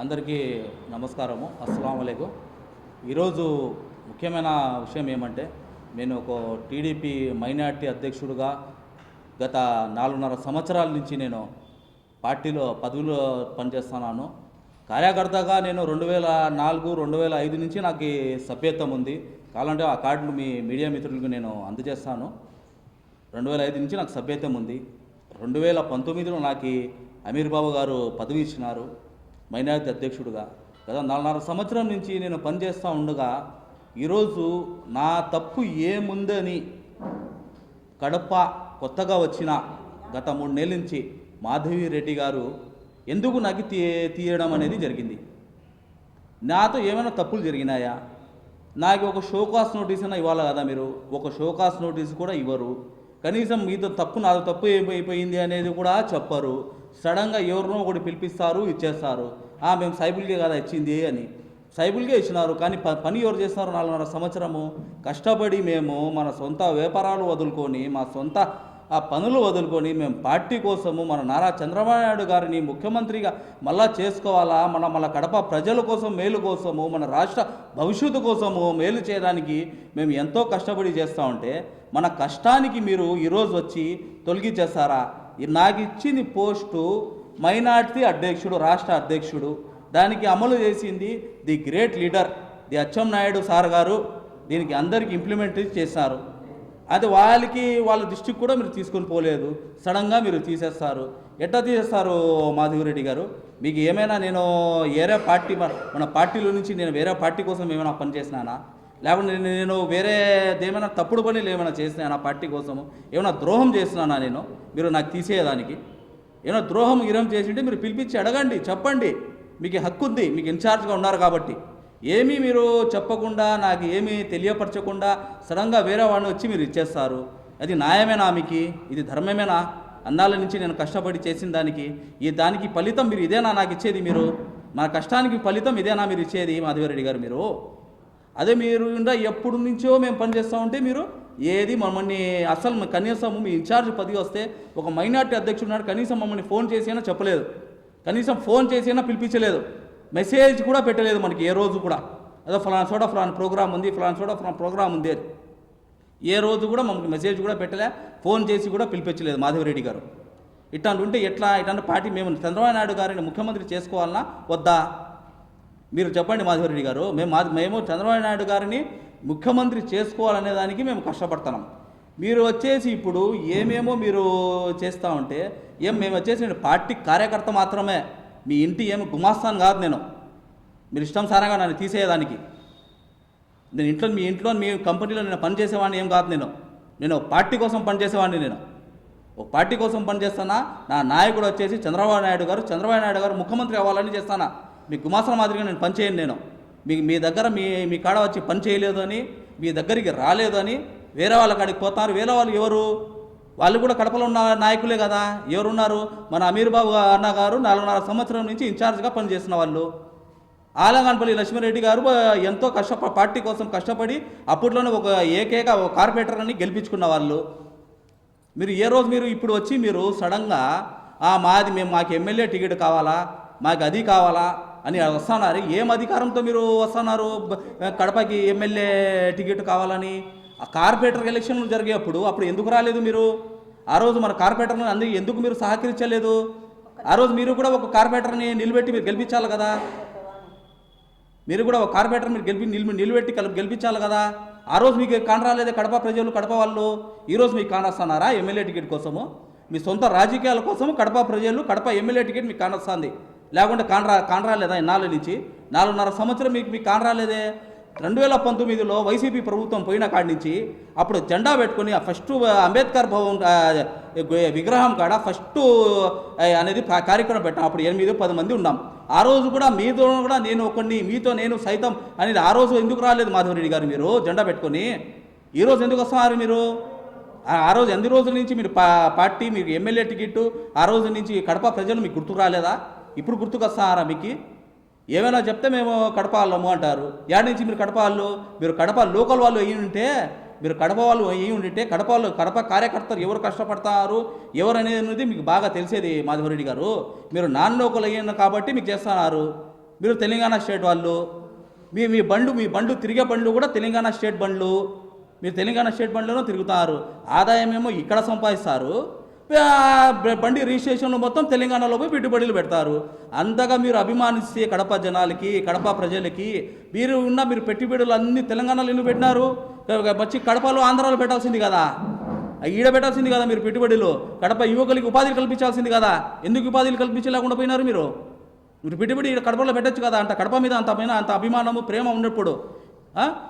అందరికీ నమస్కారము. అస్సలం వలైకుం ఈరోజు ముఖ్యమైన విషయం ఏమంటే నేను ఒక టీడీపీ మైనార్టీ అధ్యక్షుడిగా గత నాలుగున్నర సంవత్సరాల నుంచి నేను పార్టీలో పదవిలో పనిచేస్తున్నాను. కార్యకర్తగా నేను రెండు వేల నాలుగు రెండు వేల ఐదు నుంచి నాకు ఈ సభ్యత్వం ఉంది. కావాలంటే ఆ కార్డును మీ మీడియా మిత్రులకు నేను అందజేస్తాను. రెండు వేల ఐదు నుంచి నాకు సభ్యత్వం ఉంది. రెండు వేల పంతొమ్మిదిలో నాకు అమీర్ బాబు గారు పదవి ఇచ్చినారు. మైనారిటీ అధ్యక్షుడిగా. గత నాలుగున్నర సంవత్సరం నుంచి నేను పనిచేస్తూ ఉండగా ఈరోజు నా తప్పు ఏముందని కడప కొత్తగా వచ్చిన గత మూడు నెలల నుంచి మాధవి రెడ్డి గారు ఎందుకు నాకు తీ తీయడం అనేది జరిగింది. నాతో ఏమైనా తప్పులు జరిగినాయా? నాకు ఒక షోకాస్ నోటీస్ అయినా ఇవ్వాలి కదా మీరు? ఒక షోకాస్ నోటీస్ కూడా ఇవ్వరు. కనీసం మీతో తప్పు నాతో తప్పు ఏమైపోయింది అనేది కూడా చెప్పరు. సడన్గా ఎవరినో ఒకటి పిలిపిస్తారు ఇచ్చేస్తారు "ఆ, మేము సైబుల్కే కదా ఇచ్చింది అని. సైబుల్కే ఇచ్చినారు కానీ ప పని ఎవరు చేస్తున్నారు నాలుగున్నర సంవత్సరము? కష్టపడి మేము మన సొంత వ్యాపారాలు వదులుకొని మా సొంత ఆ పనులు వదులుకొని మేము పార్టీ కోసము మన నారా చంద్రబాబు నాయుడు గారిని ముఖ్యమంత్రిగా మళ్ళా చేసుకోవాలా? మన మన కడప ప్రజల కోసం మేలు కోసము మన రాష్ట్ర భవిష్యత్తు కోసము మేలు చేయడానికి మేము ఎంతో కష్టపడి చేస్తూ ఉంటే మన కష్టానికి మీరు ఈరోజు వచ్చి తొలగించేస్తారా? నాకు ఇచ్చింది పోస్టు మైనార్టీ అధ్యక్షుడు రాష్ట్ర అధ్యక్షుడు. దానికి అమలు చేసింది the great leader the Atchem Naidu sir గారు. దీనికి అందరికి ఇంప్లిమెంట్ చేశారు. అది వాళ్ళకి వాళ్ళ దృష్టికి కూడా మీరు తీసుకొని పోలేదు. సడన్గా మీరు తీసేస్తారు. ఎట్లా తీసేస్తారు మాధవిరెడ్డి గారు? మీకు ఏమైనా నేను వేరే పార్టీ మన పార్టీలో నుంచి నేను వేరే పార్టీ కోసం ఏమైనా పనిచేసినానా? లేకుంటే నేను వేరే ఏమైనా తప్పుడు పనులు ఏమైనా చేసినానా పార్టీ కోసము? ఏమైనా ద్రోహం చేస్తున్నానా నేను? మీరు నాకు తీసేయడానికి. ఏమైనా ద్రోహం గిరం చేసింటే మీరు పిలిపించి అడగండి చెప్పండి. మీకు హక్కు ఉంది మీకు ఇన్ఛార్జ్గా ఉన్నారు కాబట్టి. ఏమీ మీరు చెప్పకుండా నాకు ఏమీ తెలియపరచకుండా సడన్గా వేరే వాడిని వచ్చి మీరు ఇచ్చేస్తారు. అది న్యాయమేనా మీకు? ఇది ధర్మమేనా? అన్నాల నుంచి నేను కష్టపడి చేసిన దానికి. ఈ దానికి ఫలితం మీరు ఇదేనా నాకు ఇచ్చేది మీరు? మన కష్టానికి ఫలితం ఇదేనా మీరు ఇచ్చేది మాధవరెడ్డి గారు మీరు? అదే మీరు ఎప్పుడు నుంచో మేము పనిచేస్తూ ఉంటే మీరు ఏది మమ్మల్ని అసలు కనీసం మీ ఇన్ఛార్జ్ పది వస్తే ఒక మైనార్టీ అధ్యక్షుడు ఉన్నాడు కనీసం మమ్మల్ని ఫోన్ చేసి అయినా చెప్పలేదు. కనీసం ఫోన్ చేసి అయినా పిలిపించలేదు. మెసేజ్ కూడా పెట్టలేదు మనకి ఏ రోజు కూడా. అదో ఫలానా చోట ఫలానా ప్రోగ్రామ్ ఉంది ఫలానా చోట ఫలానా ప్రోగ్రామ్ ఉంది అని. ఏ రోజు కూడా మమ్మల్ని మెసేజ్ కూడా పెట్టలే ఫోన్ చేసి కూడా పిలిపించలేదు మాధవరెడ్డి గారు. ఇట్లాంటి ఉంటే ఎట్లా? ఇట్లాంటి పార్టీ మేము చంద్రబాబు నాయుడు గారిని ముఖ్యమంత్రి చేసుకోవాలన్నా వద్దా? మీరు చెప్పండి మాధవరెడ్డి గారు మేము మా మేము చంద్రబాబు నాయుడు గారిని ముఖ్యమంత్రి చేసుకోవాలనే దానికి మేము కష్టపడుతున్నాం. మీరు వచ్చేసి ఇప్పుడు ఏమేమో మీరు చేస్తూ ఉంటే ఏం మేము వచ్చేసి నేను పార్టీ కార్యకర్త మాత్రమే. మీ ఇంటి ఏమి గుమాస్తాను కాదు నేను. మీరు ఇష్టం సారంగా నన్ను తీసేయడానికి. నేను ఇంట్లో మీ ఇంట్లో మీ కంపెనీలో నేను పనిచేసేవాడిని ఏం కాదు నేను. నేను ఒక పార్టీ కోసం పనిచేసేవాడిని నేను. ఒక పార్టీ కోసం పనిచేస్తానా నా నాయకుడు వచ్చేసి చంద్రబాబు నాయుడు గారు చంద్రబాబు నాయుడు గారు ముఖ్యమంత్రి అవ్వాలని చేస్తానా? మీ గుమాసల మాదిరిగా నేను పని చేయను నేను. మీ మీ దగ్గర మీ మీ కాడ వచ్చి పని చేయలేదు అని మీ దగ్గరికి రాలేదు అని వేరే వాళ్ళ కాడికి పోతారు. వేరే వాళ్ళు ఎవరు? వాళ్ళు కూడా కడపలో ఉన్న నాయకులే కదా. ఎవరున్నారు? మన అమీర్ బాబు అన్న గారు నాలుగున్నర సంవత్సరం నుంచి ఇన్ఛార్జ్గా పనిచేసిన వాళ్ళు. ఆలంగాన్పల్లి లక్ష్మీరెడ్డి గారు ఎంతో కష్ట పార్టీ కోసం కష్టపడి అప్పట్లోనే ఒక ఏకైక ఒక కార్పొరేటర్ అని గెలిపించుకున్న వాళ్ళు. మీరు ఏ రోజు మీరు ఇప్పుడు వచ్చి మీరు సడన్గా మాది మేము మాకు ఎమ్మెల్యే టికెట్ కావాలా? మాకు అది కావాలా? అని వస్తున్నారు ఏం అధికారంతో మీరు వస్తున్నారు కడపకి ఎమ్మెల్యే టికెట్ కావాలని? ఆ కార్పొరేటర్ ఎలక్షన్లు జరిగేప్పుడు అప్పుడు ఎందుకు రాలేదు మీరు? ఆ రోజు మన కార్పొరేటర్ని అందరికి ఎందుకు మీరు సహకరించలేదు? ఆ రోజు మీరు కూడా ఒక కార్పొరేటర్ని నిలబెట్టి మీరు గెలిపించాలి కదా? మీరు కూడా ఒక కార్పొరేటర్ మీరు గెలిపి నిల్ నిలబెట్టి కలిపి గెలిపించాలి కదా? ఆ రోజు మీకు కానరాలేదే కడప ప్రజలు కడప వాళ్ళు? ఈరోజు మీకు కానొస్తున్నారా ఎమ్మెల్యే టికెట్ కోసము? మీ సొంత రాజకీయాల కోసం కడప ప్రజలు కడప ఎమ్మెల్యే టికెట్ మీకు కానొస్తుంది లేకుంటే కాన్రా కాన్రాలేదా ఇన్నాళ్ళ నుంచి? నాలుగున్నర సంవత్సరం మీకు మీకు కాన్రాలేదే రెండు వేల పంతొమ్మిదిలో వైసీపీ ప్రభుత్వం పోయిన కాడి నుంచి అప్పుడు జెండా పెట్టుకొని ఆ ఫస్ట్ అంబేద్కర్ భవన్ విగ్రహం కాడ ఫస్ట్ అనేది కార్యక్రమం పెట్టాం. అప్పుడు ఎనిమిది పది మంది ఉన్నాం. ఆ రోజు కూడా మీతో కూడా నేను ఒకరిని మీతో నేను సైతం అనేది ఆ రోజు ఎందుకు రాలేదు మాధవరెడ్డి గారు మీరు? జెండా పెట్టుకొని. ఈ రోజు ఎందుకు వస్తున్నారు మీరు? ఆ- రోజు ఎన్ని రోజుల నుంచి మీరు పా పార్టీ మీకు ఎమ్మెల్యే టికెట్ ఆ రోజు నుంచి కడప ప్రజలు మీకు గుర్తుకు రాలేదా? ఇప్పుడు గుర్తుకొస్తారా మీకు ఏమైనా చెప్తే మేము కడప అంటారు. యాడ నుంచి మీరు కడప వాళ్ళు మీరు కడప లోకల్ వాళ్ళు అయ్యి ఉంటే మీరు కడప వాళ్ళు అయ్యి ఉంటే కడప వాళ్ళు కడప కార్యకర్తలు ఎవరు కష్టపడతారు? ఎవరు అనేది మీకు బాగా తెలిసేది మాధవరెడ్డి గారు. మీరు నాన్ లోకల్ అయ్యారు కాబట్టి మీకు చేస్తున్నారు. మీరు తెలంగాణ స్టేట్ వాళ్ళు. మీ మీ బండ్లు మీ బండ్లు తిరిగే బండ్లు కూడా తెలంగాణ స్టేట్ బండ్లు. మీరు తెలంగాణ స్టేట్ బండ్లోనూ తిరుగుతారు. ఆదాయం ఏమో ఇక్కడ సంపాదిస్తారు. బండి రిజిస్ట్రేషన్లు మొత్తం తెలంగాణలో పోయి పెట్టుబడులు పెడతారు. అంతగా మీరు అభిమానిస్తే కడప జనాలకి కడప ప్రజలకి మీరు ఉన్న మీరు పెట్టుబడులు అన్ని తెలంగాణలో ఎందుకు పెట్టినారు? వచ్చి కడపలో ఆంధ్రాలో పెట్టాల్సింది కదా. ఈడ పెట్టాల్సింది కదా మీరు పెట్టుబడులు. కడప యువకులకి ఉపాధి కల్పించాల్సింది కదా. ఎందుకు ఉపాధులు కల్పించలేకుండా పోయినారు మీరు? మీరు పెట్టుబడి ఈడ కడపలో పెట్టచ్చు కదా. అంత కడప మీద అంత పైన అంత అభిమానము ప్రేమ ఉన్నప్పుడు.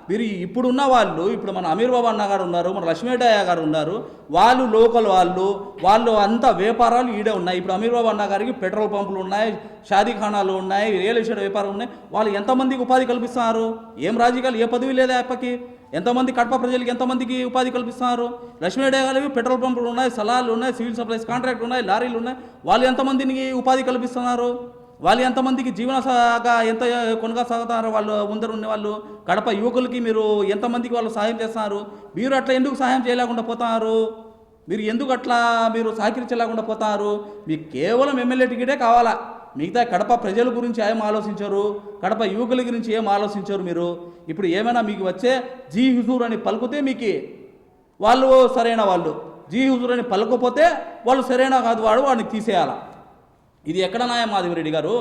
వీరు ఇప్పుడున్న వాళ్ళు ఇప్పుడు మన అమీర్ బాబు అన్న గారు ఉన్నారు మన లక్ష్మీడయ్య గారు ఉన్నారు వాళ్ళు లోకల్ వాళ్ళు వాళ్ళు అంత వ్యాపారాలు ఈడే ఉన్నాయి. ఇప్పుడు అమీర్ బాబు అన్న గారికి పెట్రోల్ పంపులు ఉన్నాయి షాదీఖానాలు ఉన్నాయి రియల్ ఎస్టేట్ వ్యాపారం ఉన్నాయి. వాళ్ళు ఎంతమందికి ఉపాధి కల్పిస్తున్నారు? ఏం రాజకీయాలు ఏ పదవి లేదా అప్పకి? ఎంతమంది కడప ప్రజలకి ఎంతమందికి ఉపాధి కల్పిస్తున్నారు? లక్ష్మీడయ్య గారికి పెట్రోల్ పంపులు ఉన్నాయి సలాలు ఉన్నాయి సివిల్ సప్లైస్ కాంట్రాక్ట్ ఉన్నాయి లారీలు ఉన్నాయి. వాళ్ళు ఎంతమందికి ఉపాధి కల్పిస్తున్నారు? వాళ్ళు ఎంతమందికి జీవనసాగా ఎంత కొనగా సాగుతారో వాళ్ళు ముందర ఉన్న వాళ్ళు కడప యువకులకి మీరు ఎంతమందికి వాళ్ళు సహాయం చేస్తున్నారు మీరు అట్లా ఎందుకు సహాయం చేయలేకుండా పోతున్నారు మీరు ఎందుకు అట్లా మీరు సహకరించలేకుండా పోతారు? మీకు కేవలం ఎమ్మెల్యే టికెటే కావాలా? మిగతా కడప ప్రజల గురించి ఏం ఆలోచించరు? కడప యువకుల గురించి ఏం ఆలోచించరు మీరు? ఇప్పుడు ఏమైనా మీకు వచ్చే జీ హుజూర్ అని పలుకుతే మీకు వాళ్ళు సరైన వాళ్ళు. జీ హుజూర్ అని పలకపోతే వాళ్ళు సరైన కాదు వాడు వాడిని తీసేయాలా? ఇది ఎక్కడ న్యాయం మాధవిరెడ్డి గారు?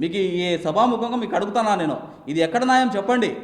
మీకు ఈ సభాముఖంగా మీకు అడుగుతానా నేను? ఇది ఎక్కడ న్యాయం చెప్పండి.